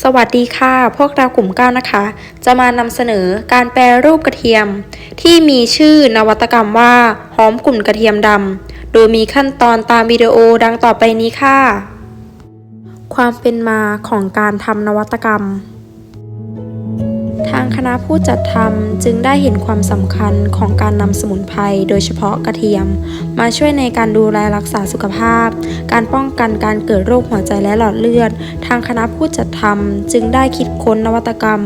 สวัสดีค่ะ พวกเรากลุ่มก้านะคะ จะมานำเสนอการแปรรูปกระเทียม ที่มีชื่อนวัตกรรมว่าหอมกลุ่นกระเทียมดำโดยมีขั้นตอนตามวิดีโอดังต่อไปนี้ค่ะ ความเป็นมาของการทำนวัตกรรมางคณะผู้จัดทำจึงได้เห็นความสำคัญของการนำสมุนไพรโดยเฉพาะกระเทียม มาช่วยในการดูแลรักษาสุขภาพ การป้องกันการเกิดโรคหัวใจและหลอดเลือด ทางคณะผู้จัดทำจึงได้คิดค้นนวัตกรรม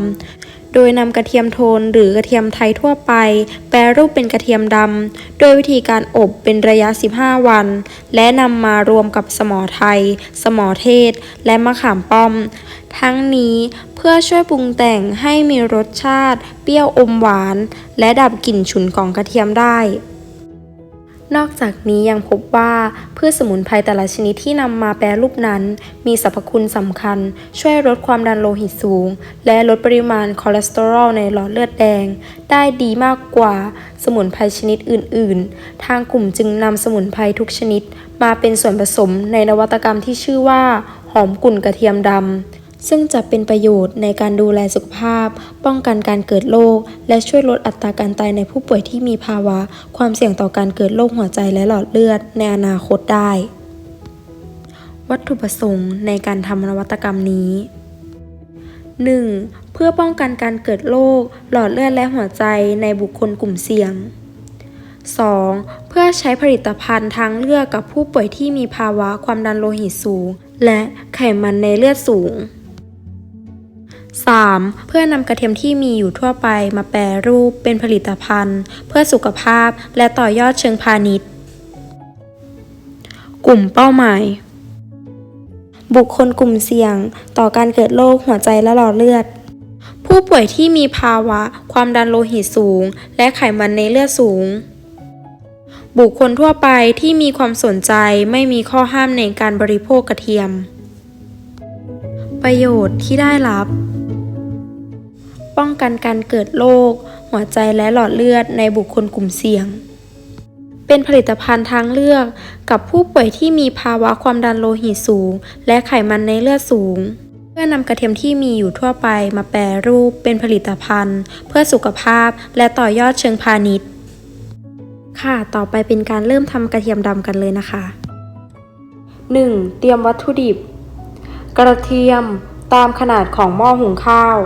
โดยนำกระเทียมโทนหรือกระเทียมไทยทั่วไป แปรรูปเป็นกระเทียมดำโดยวิธีการอบเป็นระยะ 15 วัน และนำมารวมกับสมอไทย สมอเทศ และมะขามป้อม ทั้งนี้เพื่อช่วยปรุงแต่งให้มีรสชาติ เปรี้ยวอมหวาน และดับกลิ่นฉุนของกระเทียมได้ นอกจากนี้ยังพบว่าพืชสมุนไพรแต่ละชนิดที่นำมาแปรรูปนั้น มีสรรพคุณสำคัญ ช่วยลดความดันโลหิตสูง และลดปริมาณคอเลสเตอรอลในหลอดเลือดแดง ได้ดีมากกว่าสมุนไพรชนิดอื่น ๆ ทางกลุ่มจึงนำสมุนไพรทุกชนิด มาเป็นส่วนผสมในนวัตกรรมที่ชื่อว่า หอมกลุ่นกระเทียมดำ ซึ่งจะเป็นประโยชน์ในการดูแลสุขภาพ ป้องกันการเกิดโรคและช่วยลดอัตราการตายในผู้ป่วยที่มีภาวะ ความเสี่ยงต่อการเกิดโรคหัวใจและหลอดเลือดในอนาคตได้ วัตถุประสงค์ในการทำนวัตกรรมนี้ 1. เพื่อป้องกันการเกิดโรคหลอดเลือดและหัวใจในบุคคลกลุ่มเสี่ยง 2. เพื่อใช้ผลิตภัณฑ์ทางเลือกกับผู้ป่วยที่มีภาวะความดันโลหิตสูง และไขมันในเลือดสูง 3. เพื่อนำกระเทียมที่มีอยู่ทั่วไปมาแปรรูปเป็นผลิตภัณฑ์ เพื่อสุขภาพและต่อยอดเชิงพาณิชย์ กลุ่มเป้าหมาย บุคคลกลุ่มเสี่ยง ต่อการเกิดโรคหัวใจและหลอดเลือด ผู้ป่วยที่มีภาวะ ความดันโลหิตสูง และไขมันในเลือดสูง บุคคลทั่วไปที่มีความสนใจไม่มีข้อห้ามในการบริโภคกระเทียมประโยชน์ที่ได้รับ ป้องกันการเกิดโรคหัวใจและหลอดเลือดในบุคคลกลุ่มเสี่ยง เป็นผลิตภัณฑ์ทางเลือกกับผู้ป่วยที่มีภาวะความดันโลหิตสูง และไขมันในเลือดสูง เพื่อนำกระเทียมที่มีอยู่ทั่วไปมาแปรรูปเป็นผลิตภัณฑ์ เพื่อสุขภาพและต่อยอดเชิงพาณิชย์ ค่ะ ต่อไปเป็นการเริ่มทำกระเทียมดำกันเลยนะคะ 1. เตรียมวัตถุดิบ กระเทียมตามขนาดของหม้อหุงข้าว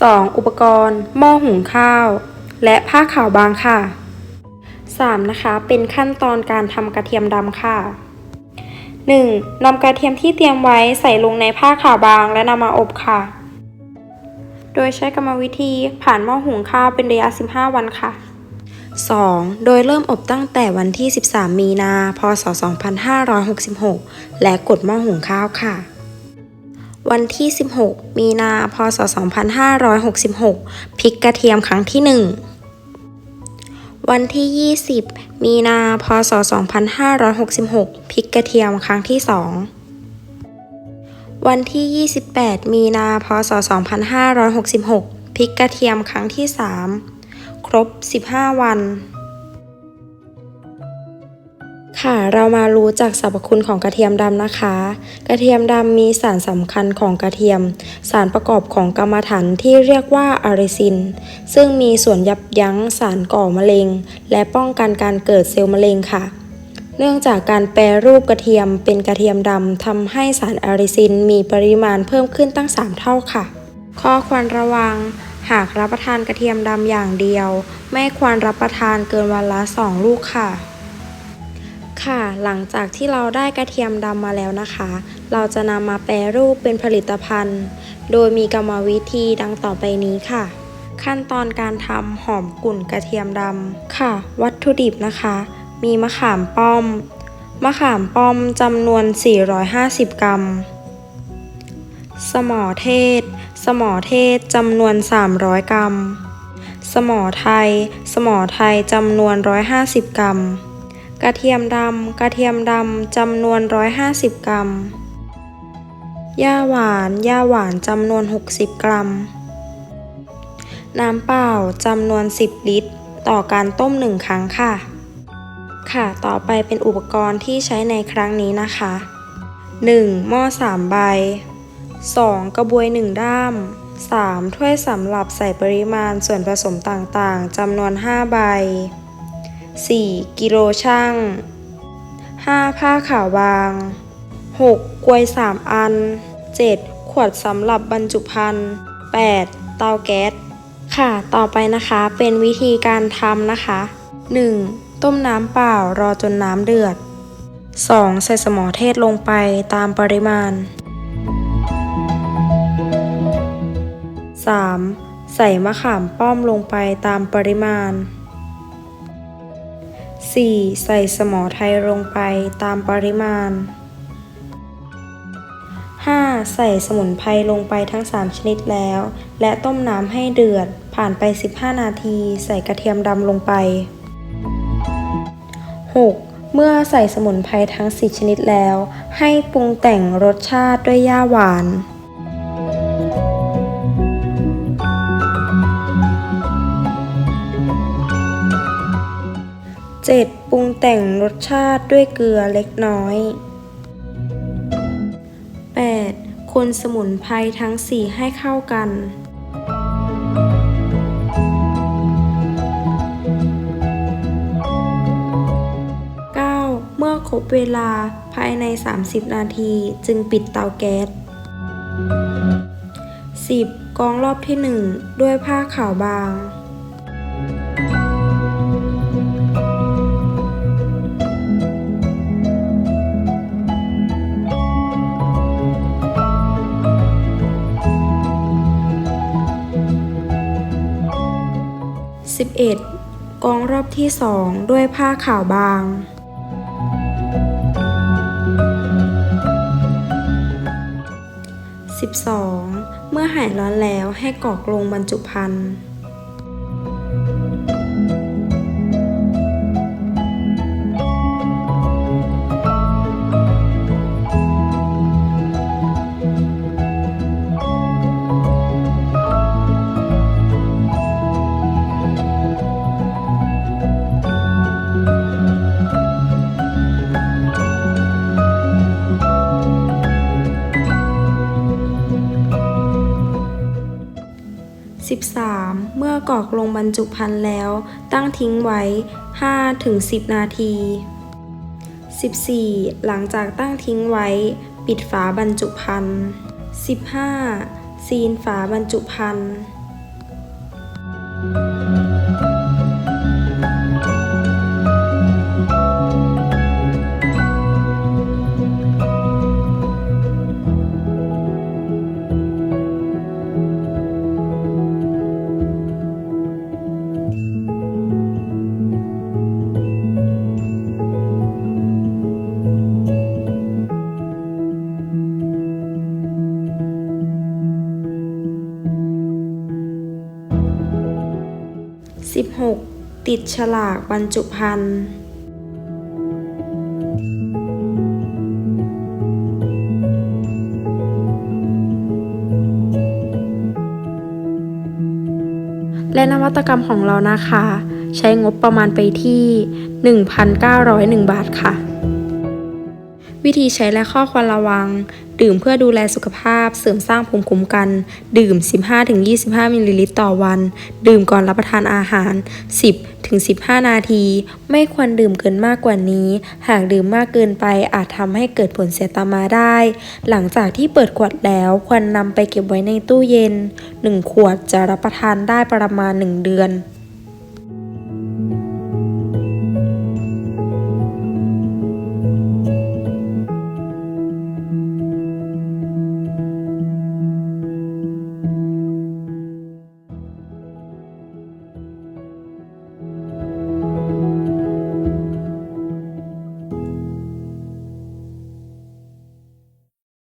2. อุปกรณ์ หม้อหุงข้าว และผ้าขาวบางค่ะ 3. นะคะ เป็นขั้นตอนการทำกระเทียมดำค่ะ 1. นำกระเทียมที่เตรียมไว้ใส่ลงในผ้าขาวบางและนำมาอบค่ะ โดยใช้กรรมวิธีผ่านหม้อหุงข้าวเป็นระยะ 15 วันค่ะ 2. โดยเริ่มอบตั้งแต่วันที่ 13 มีนา พศ 2566 และกดหม้อหุงข้าวค่ะ วันที่ 16 มีนา พศ 2566 พริกกระเทียมครั้งที่ 1 วันที่ 20 มีนา พศ 2566 พริกกระเทียมครั้งที่ 2 วันที่ 28 มีนา พศ 2566 พริกกระเทียมครั้งที่ 3 ครบ 15 วัน ค่ะ เรามารู้จักสรรพคุณของกระเทียมดำนะคะ กระเทียมดำมีสารสำคัญของกระเทียม สารประกอบของกรรมฐานที่เรียกว่าอาริซิน ซึ่งมีส่วนยับยั้งสารก่อมะเร็ง และป้องกันการเกิดเซลล์มะเร็งค่ะ เนื่องจากการแปรรูปกระเทียมเป็นกระเทียมดำทำให้สารอาริซินมีปริมาณเพิ่มขึ้นตั้ง 3 เท่าค่ะ ข้อควรระวัง หากรับประทานกระเทียมดำอย่างเดียว ไม่ควรรับประทานเกินวันละ 2 ลูกค่ะ ค่ะ หลังจากที่เราได้กระเทียมดำมาแล้วนะคะ เราจะนำมาแปรรูปเป็นผลิตภัณฑ์ โดยมีกรรมวิธีดังต่อไปนี้ค่ะ ขั้นตอนการทำหอมกลุ่นกระเทียมดำค่ะ วัตถุดิบนะคะ มีมะขามป้อม มะขามป้อมจำนวน 450 กรัม สมอเทศ สมอเทศจำนวน 300 กรัม สมอไทย สมอไทยจำนวน 150 กรัม กระเทียมดำ กระเทียมดำจำนวน 150 กรัมย่าหวานย่าหวานจำนวน 60 กรัม น้ำเปล่าจำนวน 10 ลิตร ต่อการต้ม 1 ครั้งค่ะ ค่ะ ต่อไปเป็นอุปกรณ์ที่ใช้ในครั้งนี้นะคะ 1. หม้อ 3 ใบ 2. กระบวย 1 ด้าม 3. ถ้วยสำหรับใส่ปริมาณส่วนผสมต่างๆจำนวน 5 ใบ 4. กิโลช่าง 5. ผ้าขาวบาง 6. กลวย 3 อัน 7. ขวดสำหรับบรรจุภัณฑ์ 8. เตาแก๊ส ค่ะ ต่อไปนะคะเป็นวิธีการทำนะคะ 1. ต้มน้ำเปล่ารอจนน้ำเดือด 2. ใส่สมอเทศลงไปตามปริมาณ 3. ใส่มะขามป้อมลงไปตามปริมาณ 4. ใส่สมอไทยลงไปตามปริมาณ 5. ใส่สมุนไพรลงไปทั้ง 3 ชนิดแล้ว และต้มน้ำให้เดือด ผ่านไป 15 นาที ใส่กระเทียมดำลงไป 6. เมื่อใส่สมุนไพรทั้ง 4 ชนิดแล้ว ให้ปรุงแต่งรสชาติด้วยย่าหวาน 7. ปรุงแต่งรสชาติด้วยเกลือเล็กน้อย 8. คนสมุนไพรทั้ง 4 ให้เข้ากัน 9. เมื่อครบเวลาภายใน 30 นาทีจึงปิดเตาแก๊ส 10. กรองรอบที่ 1 ด้วยผ้าขาวบาง 11. กองรอบที่ 2 ด้วยผ้าขาวบาง 12. เมื่อหายร้อนแล้วให้กรอกลงบรรจุภัณฑ์ รอกลงบรรจุภัณฑ์แล้ว ตั้งทิ้งไว้ 5-10 นาที 14. หลังจากตั้งทิ้งไว้ ปิดฝาบรรจุภัณฑ์ 15. ซีนฝาบรรจุภัณฑ์ 16. ติดฉลากบรรจุภัณฑ์และนวัตกรรมของเรานะคะ ใช้งบประมาณไปที่ 1,901 บาทค่ะ วิธีใช้และข้อควรระวัง ดื่มเพื่อดูแลสุขภาพ เสริมสร้างภูมิคุ้มกัน ดื่ม 15-25 มิลลิลิตรต่อวัน ดื่มก่อนรับประทานอาหาร 10-15 นาที ไม่ควรดื่มเกินมากกว่านี้ หากดื่มมากเกินไปอาจทำให้เกิดผลเสียตามมาได้ หลังจากที่เปิดขวดแล้วควรนำไปเก็บไว้ในตู้เย็น 1 ขวดจะรับประทานได้ประมาณ 1 เดือน